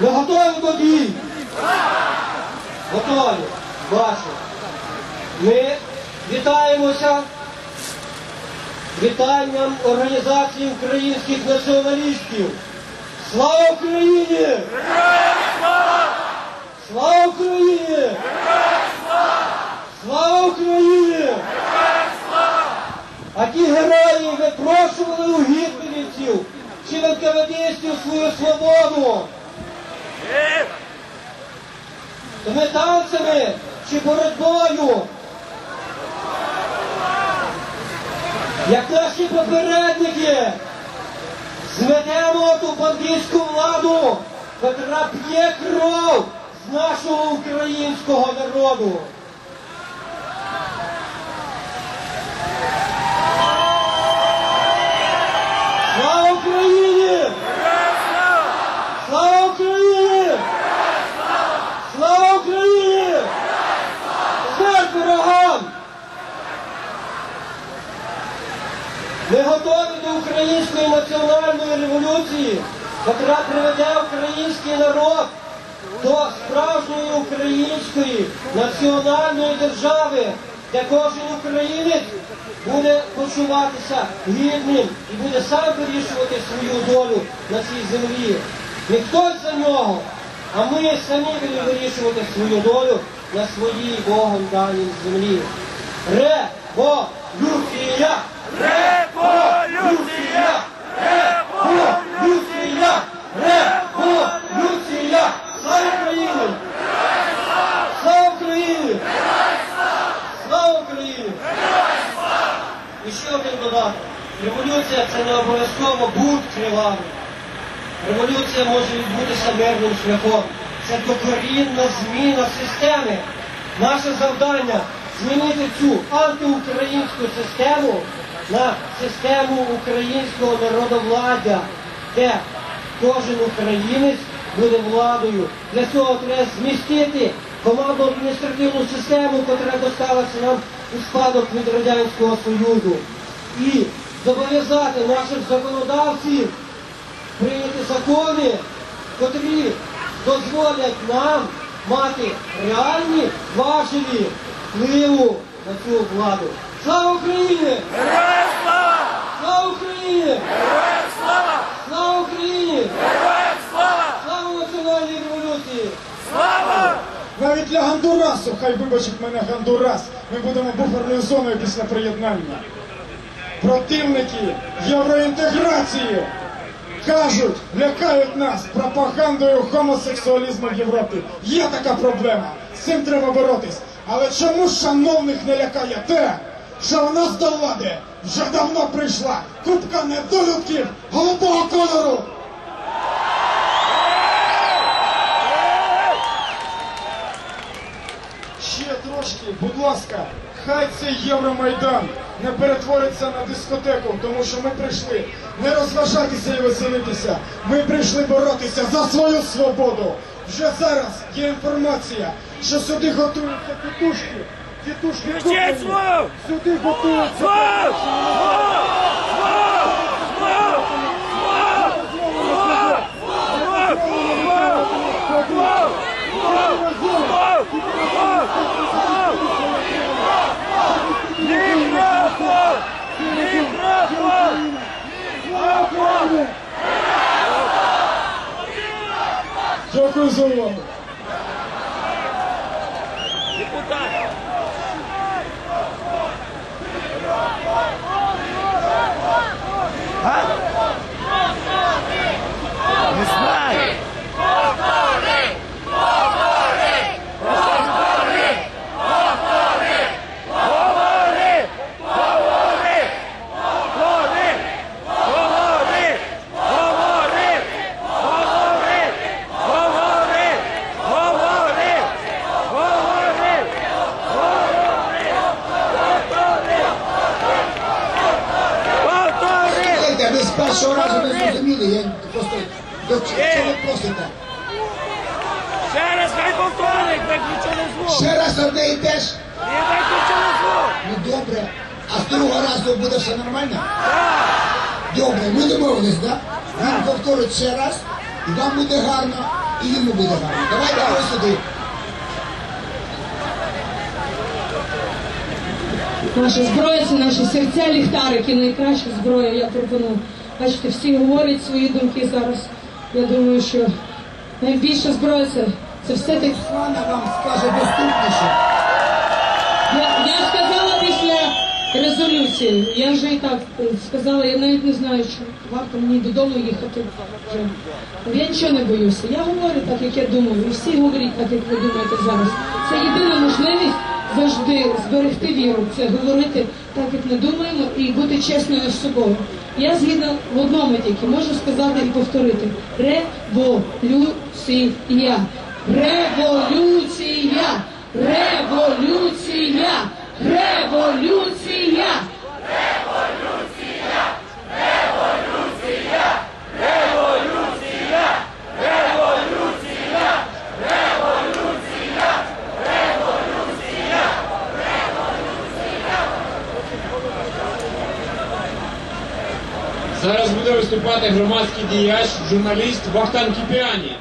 українців. Ви готові до дій? Готові. Бачу. Ми вітаємося вітанням Організації українських націоналістів. Слава Україні! Слава Україні! Слава Україні! А ті герої випрошували у гітлерівців чи в НКВДистів свою свободу. Ми танцями чи боротьбою. Як наші попередники, зведемо ту бандитську владу, котра п'є кров з нашого українського народу. Слава Україні! Слава Україні! Слава Україні! Смерть ворогам! Ми готові до української національної революції, яка приведе український народ до справжньої української національної держави, де кожен українець буде почуватися гідним і буде сам вирішувати свою долю на цій землі. Не хтось за нього, а ми самі будемо вирішувати свою долю на своїй Богом даній землі. Революція! Революція! Революція! Революція! Слава Україні! Слава Україні! Слава Україні! І ще один додаток. Революція це не обов'язково будь кривавий. Революція може відбутися мирним шляхом. Це докорінна зміна системи. Наше завдання змінити цю антиукраїнську систему на систему українського народовладдя, де кожен українець буде владою. Для цього треба змістити командну адміністративну систему, яка досталася нам у спадок від Радянського Союзу. І зобов'язати наших законодавців прийняти закони, котрі дозволять нам мати реальні важелі впливу на цю владу. Слава Україні! Героям слава! Слава Україні! Героям слава! Слава Україні! Героям слава! Слава національній революції! Слава! Навіть для Гондурасу, хай вибачить мене Гондурас, ми будемо буферною зоною після приєднання. Противники євроінтеграції кажуть, лякають нас пропагандою гомосексуалізму в Європі. Є така проблема. З цим треба боротись. Але чому шановних не лякає те, що у нас до влади вже давно прийшла купка недолюдків голубого кольору? Ще трошки, будь ласка, хай цей Євромайдан не перетвориться на дискотеку, тому що ми прийшли не розважатися і веселитися. Ми прийшли боротися за свою свободу. Вже зараз є інформація, що сюди готуються тітушки. Тітушки куплені. Сюди готуються. Já cruzou o. Deputado. Першого разу не зрозуміли, я просто до чого ви просите? Ще раз хай повторить, виключили звук! Ще раз одне і те ж. І виключили звук! Ну добре. А з другого разу буде все нормально? Добре, ми домовились, так? Да? Він повторить ще раз, і вам буде гарно, і йому буде гарно. Давайте ось сюди. Наша зброя це наші серця, ліхтарики, найкраща зброя, я пропоную. Бачите, всі говорять свої думки зараз. Я думаю, що найбільша зброя це, це все-таки. Свана вам скаже доступніше. Я, я сказала після резолюції. Я вже і так е, сказала, я навіть не знаю, що варто мені додому їхати. Я нічого не боюся. Я говорю так, як я думаю. І всі говорять так, як ви думаєте зараз. Це єдина можливість завжди зберегти віру. Це говорити так, як ми думаємо, і бути чесною з собою. Я згідно в одному тільки можу сказати і повторити: революція. Революція! Революція! Революція! Зараз буде виступати громадський діяч, журналіст Вахтан Кіпіані.